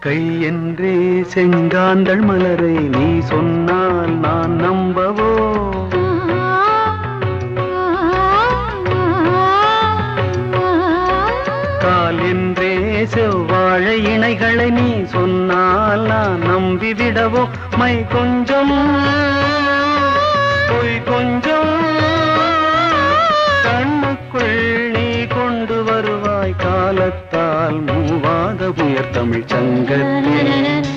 கை என்றே செங்காந்தள் மலரை நீ சொன்னால் நான் நம்பவோ? கால் என்றே செவ்வாழை இணைகளை நீ சொன்னால் நான் நம்பிவிடவோ? மை கொஞ்சம் பொய் கொஞ்சம் கண்ணுக்குள் நீ கொண்டு வருவாய் காலத்தால் மூவாத உயர் தமிழ் சங்கத்தில்.